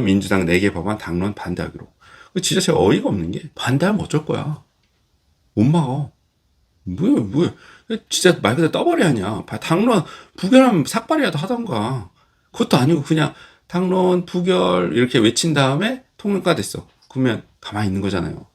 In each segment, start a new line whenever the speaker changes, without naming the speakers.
민주당 4개 법안 당론 반대하기로. 그 진짜 제가 어이가 없는 게 반대하면 어쩔 거야. 못 막어. 뭐야, 뭐야. 진짜 말 그대로 떠버려 하냐. 바- 당론 부결하면 삭발이라도 하던가. 그것도 아니고 그냥 당론 부결 이렇게 외친 다음에 통과가 됐어. 그러면 가만히 있는 거잖아요.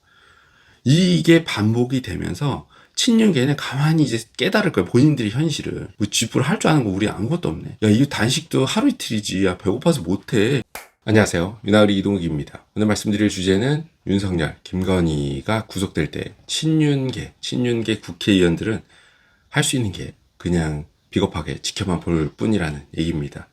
이게 반복이 되면서 친윤계는 가만히 이제 깨달을 거예요. 본인들이 현실을. 뭐 쥐뿔 할 줄 아는 거 우리 아무것도 없네. 야, 이거 단식도 하루 이틀이지. 야, 배고파서 못해. 안녕하세요. 유나으리 이동욱입니다. 오늘 말씀드릴 주제는 윤석열, 김건희가 구속될 때 친윤계, 친윤계 국회의원들은 할 수 있는 게 그냥 비겁하게 지켜만 볼 뿐이라는 얘기입니다.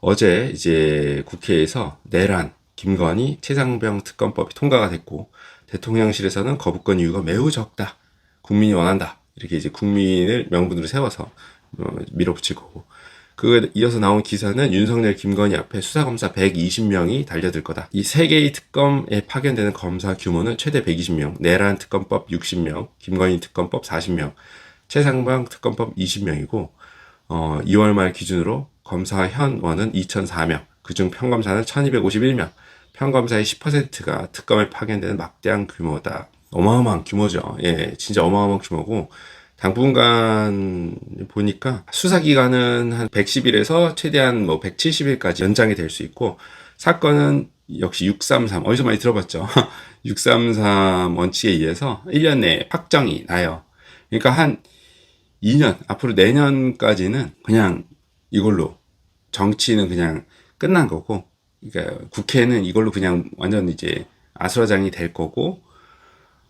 어제 이제 국회에서 내란, 김건희, 최상병 특검법이 통과가 됐고 대통령실에서는 거부권 이유가 매우 적다. 국민이 원한다. 이렇게 이제 국민을 명분으로 세워서 어, 밀어붙일 거고. 그에 이어서 나온 기사는 윤석열, 김건희 앞에 수사검사 120명이 달려들 거다. 이 세 개의 특검에 파견되는 검사 규모는 최대 120명, 내란 특검법 60명, 김건희 특검법 40명, 최상방 특검법 20명이고, 어, 2월 말 기준으로 검사 현원은 2,004명, 그중 평검사는 1,251명, 평검사의 10%가 특검에 파견되는 막대한 규모다. 어마어마한 규모죠. 예, 진짜 어마어마한 규모고, 당분간 보니까 수사 기간은 한 110일에서 최대한 뭐 170일까지 연장이 될 수 있고 사건은 역시 633 어디서 많이 들어봤죠. 633 원칙에 의해서 1년 내에 확정이 나요. 그러니까 한 2년 앞으로 내년까지는 그냥 이걸로 정치는 그냥 끝난 거고 그러니까 국회는 이걸로 그냥 완전 이제 아수라장이 될 거고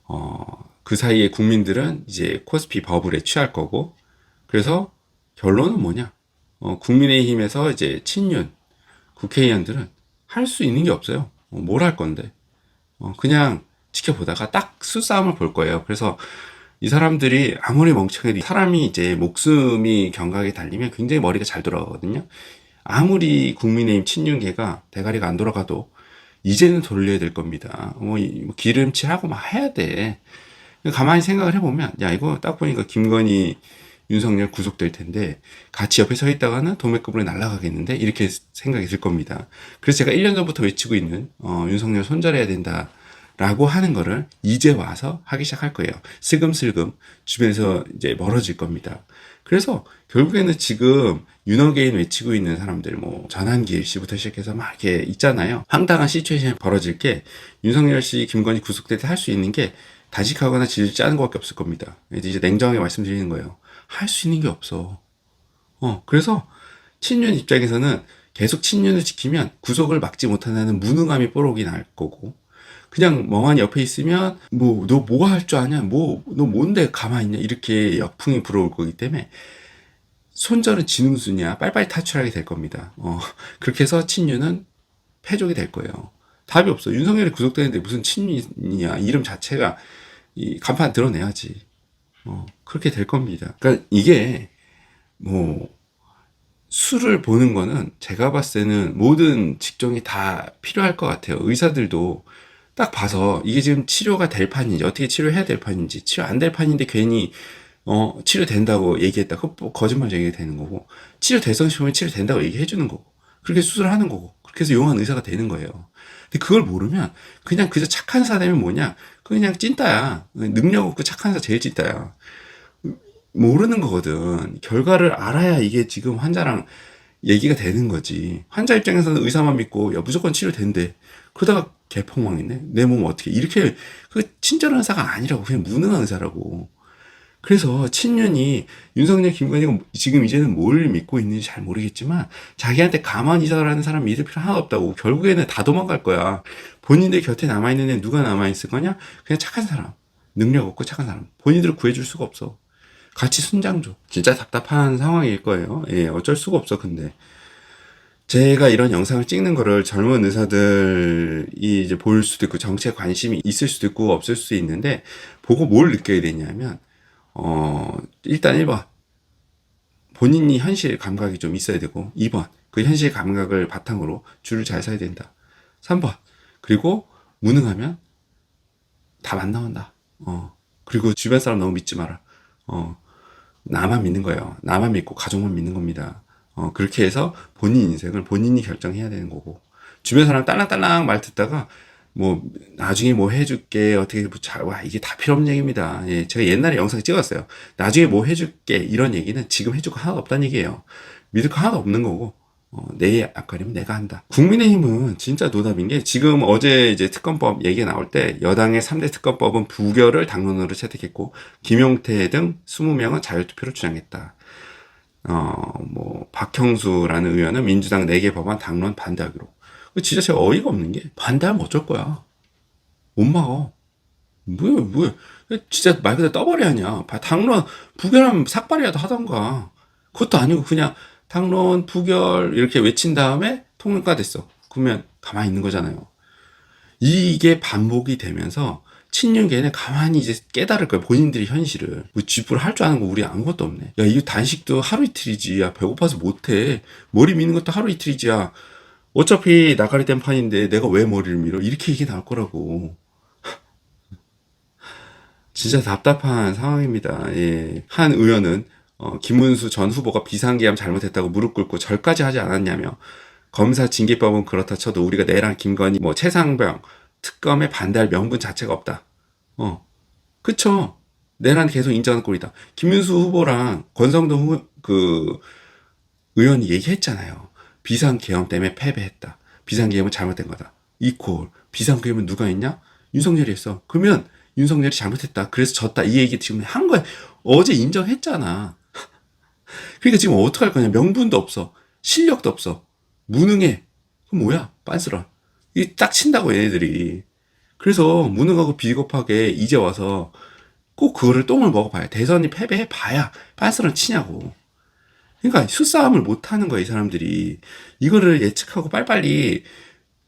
어, 그 사이에 국민들은 이제 코스피 버블에 취할 거고, 그래서 결론은 뭐냐? 어, 국민의힘에서 이제 친윤 국회의원들은 할 수 있는 게 없어요. 어, 뭘할 건데? 어, 그냥 지켜보다가 딱 수싸움을 볼 거예요. 그래서 이 사람들이 아무리 멍청해도 사람이 이제 목숨이 경각에 달리면 굉장히 머리가 잘 돌아가거든요. 아무리 국민의힘 친윤계가 대가리가 안 돌아가도 이제는 돌려야 될 겁니다. 뭐, 이- 뭐 기름칠하고 막 해야 돼. 가만히 생각을 해보면, 야, 이거 딱 보니까 김건희, 윤석열 구속될 텐데, 같이 옆에 서 있다가는 도매급으로 날아가겠는데? 이렇게 생각이 들 겁니다. 그래서 제가 1년 전부터 외치고 있는, 어, 윤석열 손절해야 된다. 라고 하는 거를 이제 와서 하기 시작할 거예요. 슬금슬금 주변에서 이제 멀어질 겁니다. 그래서 결국에는 지금 윤어게인 외치고 있는 사람들 뭐 전한길 씨부터 시작해서 막 이렇게 있잖아요. 황당한 시츄에이션이 벌어질 게 윤석열 씨, 김건희 구속될 때 할 수 있는 게 단식하거나 질질 짜는 것밖에 없을 겁니다. 이제 냉정하게 말씀드리는 거예요. 할 수 있는 게 없어. 어, 그래서 친윤 입장에서는 계속 친윤을 지키면 구속을 막지 못한다는 무능함이 뽀록이 날 거고, 그냥 멍하니 옆에 있으면, 뭐, 너뭐할줄 아냐? 뭐, 너 뭔데 가만히 있냐? 이렇게 역풍이 불어올 거기 때문에, 손절은 지능순이야. 빨리빨리 탈출하게 될 겁니다. 어, 그렇게 해서 친윤은 패족이 될 거예요. 답이 없어. 윤석열이 구속되는데 무슨 친윤이냐. 이름 자체가 이 간판 드러내야지. 어, 그렇게 될 겁니다. 그러니까 이게 뭐 수를 보는 거는 제가 봤을 때는 모든 직종이 다 필요할 것 같아요. 의사들도 딱 봐서 이게 지금 치료가 될 판인지 어떻게 치료해야 될 판인지 치료 안 될 판인데 괜히 어 치료된다고 얘기했다. 그거 뭐 거짓말 얘기가 되는 거고 치료대성 싶으면 치료된다고 얘기해 주는 거고 그렇게 수술하는 거고 해서 용한 의사가 되는 거예요. 근데 그걸 모르면 그냥 그저 착한 사람이 뭐냐 그냥 찐따야 능력 없고 착한 사 제일 찐따야 모르는 거거든. 결과를 알아야 이게 지금 환자랑 얘기가 되는 거지. 환자 입장에서는 의사만 믿고, 야, 무조건 치료된대. 그러다가 개폭망이네. 내 몸 어떻게. 이렇게, 그, 친절한 의사가 아니라고. 그냥 무능한 의사라고. 그래서 친윤이 윤석열, 김건희가 지금 이제는 뭘 믿고 있는지 잘 모르겠지만 자기한테 가만히 있어라는 사람 믿을 필요 하나 없다고. 결국에는 다 도망갈 거야. 본인들 곁에 남아있는 애 누가 남아있을 거냐? 그냥 착한 사람. 능력 없고 착한 사람. 본인들을 구해줄 수가 없어. 같이 순장조. 진짜 답답한 상황일 거예요. 예, 어쩔 수가 없어, 근데. 제가 이런 영상을 찍는 거를 젊은 의사들이 이제 볼 수도 있고, 정치에 관심이 있을 수도 있고, 없을 수도 있는데, 보고 뭘 느껴야 되냐면, 어, 일단 1번. 본인이 현실 감각이 좀 있어야 되고, 2번. 그 현실 감각을 바탕으로 줄을 잘 서야 된다. 3번. 그리고 무능하면 답 안 나온다. 어. 그리고 주변 사람 너무 믿지 마라. 어. 나만 믿는 거예요. 나만 믿고 가족만 믿는 겁니다. 어, 그렇게 해서 본인 인생을 본인이 결정해야 되는 거고. 주변 사람 딸랑딸랑 말 듣다가 뭐 나중에 뭐 해줄게 어떻게 뭐 자, 와 이게 다 필요 없는 얘기입니다. 예, 제가 옛날에 영상 찍었어요. 나중에 뭐 해줄게 이런 얘기는 지금 해줄 거 하나도 없다는 얘기예요. 믿을 거 하나도 없는 거고 어, 내 앞가림은 내가 한다. 국민의힘은 진짜 노답인 게 지금 어제 이제 특검법 얘기가 나올 때 여당의 3대 특검법은 부결을 당론으로 채택했고 김용태 등 20명은 자율투표를 주장했다. 어, 뭐 박형수라는 의원은 민주당 4개 법안 당론 반대하기로. 진짜 제가 어이가 없는 게 반대하면 어쩔 거야. 못 막어. 뭐야, 뭐야. 진짜 말 그대로 떠버려 하냐. 당론 부결하면 삭발이라도 하던가. 그것도 아니고 그냥 당론 부결 이렇게 외친 다음에 통과가 됐어. 그러면 가만히 있는 거잖아요. 이게 반복이 되면서 친윤계는 가만히 이제 깨달을 거야. 본인들이 현실을. 뭐 쥐뿔 할 줄 아는 거 우리 아무것도 없네. 야, 이거 단식도 하루 이틀이지. 야, 배고파서 못해. 머리 미는 것도 하루 이틀이지. 야, 어차피 나가리 된 판인데 내가 왜 머리를 밀어? 이렇게 얘기 나올 거라고. 진짜 답답한 상황입니다. 예. 한 의원은 어, 김문수 전 후보가 비상계엄 잘못했다고 무릎 꿇고 절까지 하지 않았냐며 검사 징계법은 그렇다 쳐도 우리가 내랑 김건희 뭐 최상병 특검에 반대할 명분 자체가 없다. 어, 그쵸. 내란 계속 인정하는 꼴이다. 김문수 후보랑 권성동 후, 그 의원이 얘기했잖아요. 비상계엄 때문에 패배했다. 비상계엄은 잘못된 거다. 이콜 비상계엄은 누가 했냐? 윤석열이 했어. 그러면 윤석열이 잘못했다. 그래서 졌다. 이 얘기 지금 한 거야. 어제 인정했잖아. 그러니까 지금 어떡할 거냐. 명분도 없어. 실력도 없어. 무능해. 그럼 뭐야? 빤스런. 이딱 친다고 얘네들이. 그래서 무능하고 비겁하게 이제 와서 꼭 그거를 똥을 먹어봐야 대선이 패배해 봐야 빤스런 치냐고. 그러니까 수싸움을 못 하는 거야, 이 사람들이. 이거를 예측하고 빨리빨리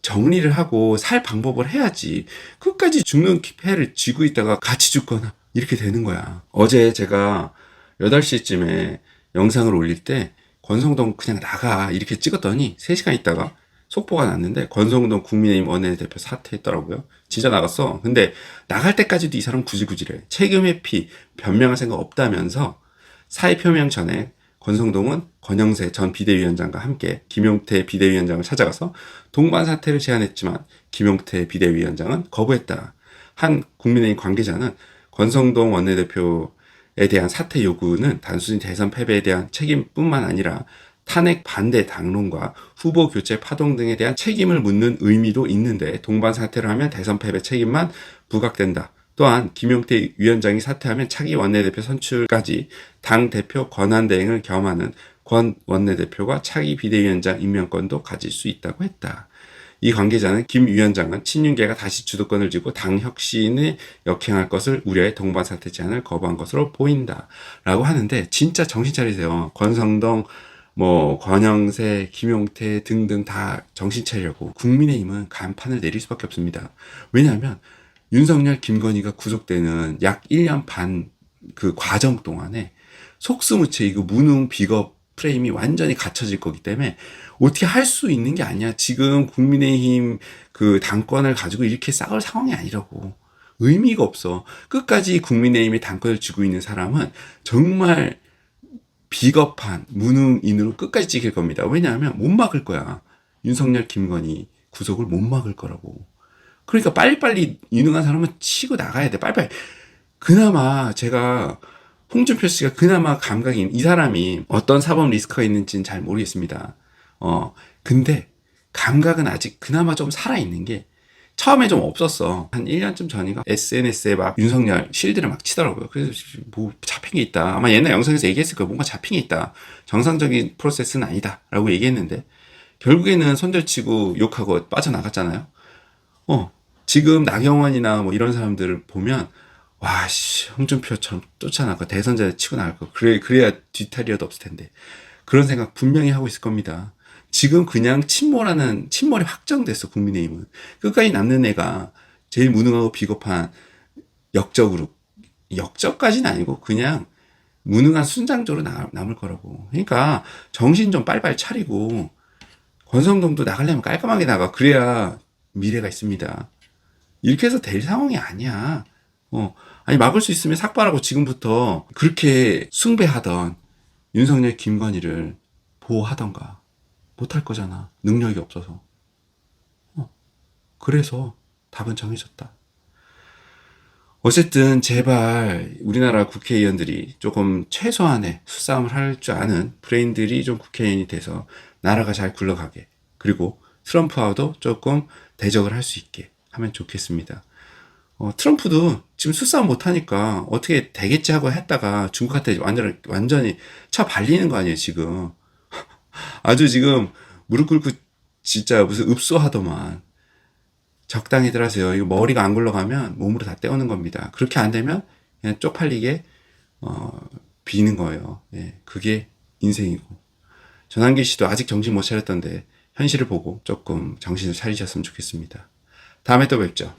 정리를 하고 살 방법을 해야지. 끝까지 죽는 패를 쥐고 있다가 같이 죽거나 이렇게 되는 거야. 어제 제가 8시쯤에 영상을 올릴 때 권성동 그냥 나가 이렇게 찍었더니 3시간 있다가 속보가 났는데 권성동 국민의힘 원내대표 사퇴했더라고요. 진짜 나갔어. 근데 나갈 때까지도 이 사람 구질구질해. 책임 회피, 변명할 생각 없다면서 사의 표명 전에 권성동은 권영세 전 비대위원장과 함께 김용태 비대위원장을 찾아가서 동반 사퇴를 제안했지만 김용태 비대위원장은 거부했다. 한 국민의힘 관계자는 권성동 원내대표에 대한 사퇴 요구는 단순히 대선 패배에 대한 책임뿐만 아니라 탄핵 반대 당론과 후보 교체 파동 등에 대한 책임을 묻는 의미도 있는데 동반 사퇴를 하면 대선 패배 책임만 부각된다. 또한 김용태 위원장이 사퇴하면 차기 원내대표 선출까지 당 대표 권한 대행을 겸하는 권 원내대표가 차기 비대위원장 임명권도 가질 수 있다고 했다. 이 관계자는 김 위원장은 친윤계가 다시 주도권을 쥐고 당 혁신에 역행할 것을 우려해 동반 사퇴 제안을 거부한 것으로 보인다. 라고 하는데 진짜 정신 차리세요. 권성동 뭐 권영세, 김용태 등등 다 정신 차리려고 국민의힘은 간판을 내릴 수밖에 없습니다. 왜냐하면 윤석열, 김건희가 구속되는 약 1년 반 그 과정 동안에 속수무책 이거 무능 비겁 프레임이 완전히 갖춰질 거기 때문에 어떻게 할 수 있는 게 아니야. 지금 국민의힘 그 당권을 가지고 이렇게 싸울 상황이 아니라고. 의미가 없어. 끝까지 국민의힘이 당권을 쥐고 있는 사람은 정말 비겁한 무능인으로 끝까지 찍힐 겁니다. 왜냐하면 못 막을 거야. 윤석열, 김건희 구속을 못 막을 거라고. 그러니까 빨리빨리 유능한 사람은 치고 나가야 돼. 빨리빨리. 그나마 제가 홍준표 씨가 그나마 감각이 이 사람이 어떤 사법 리스크가 있는지는 잘 모르겠습니다. 어, 근데 감각은 아직 그나마 좀 살아 있는 게 처음에 좀 없었어. 한 1년쯤 전인가 SNS에 막 윤석열 실드를 막 치더라고요. 그래서 뭐 잡힌 게 있다. 아마 옛날 영상에서 얘기했을 거예요. 뭔가 잡힌 게 있다. 정상적인 프로세스는 아니다. 라고 얘기했는데 결국에는 손절치고 욕하고 빠져나갔잖아요. 어, 지금 나경원이나 뭐 이런 사람들을 보면 와, 씨, 홍준표처럼 쫓아나가 대선자에 치고 나갈 거. 그래, 그래야 뒤탈이라도 없을 텐데. 그런 생각 분명히 하고 있을 겁니다. 지금 그냥 침몰하는, 침몰이 확정됐어, 국민의힘은. 끝까지 남는 애가 제일 무능하고 비겁한 역적으로, 역적까지는 아니고 그냥 무능한 순장적으로 남, 남을 거라고. 그러니까 정신 좀 빨리빨리 차리고 권성동도 나가려면 깔끔하게 나가. 그래야 미래가 있습니다. 이렇게 해서 될 상황이 아니야. 어, 아니, 막을 수 있으면 삭발하고 지금부터 그렇게 숭배하던 윤석열, 김건희를 보호하던가. 못할 거잖아. 능력이 없어서. 그래서 답은 정해졌다. 어쨌든 제발 우리나라 국회의원들이 조금 최소한의 수싸움을 할 줄 아는 브레인들이 좀 국회의원이 돼서 나라가 잘 굴러가게 그리고 트럼프와도 조금 대적을 할 수 있게 하면 좋겠습니다. 어, 트럼프도 지금 수싸움 못하니까 어떻게 되겠지 하고 했다가 중국한테 완전, 완전히 차 발리는 거 아니에요, 지금. 아주 지금 무릎 꿇고 진짜 무슨 읍소하더만. 적당히들 하세요. 이거 머리가 안 굴러가면 몸으로 다 때우는 겁니다. 그렇게 안 되면 그냥 쪽팔리게, 어, 비는 거예요. 예, 그게 인생이고. 전환기 씨도 아직 정신 못 차렸던데 현실을 보고 조금 정신을 차리셨으면 좋겠습니다. 다음에 또 뵙죠.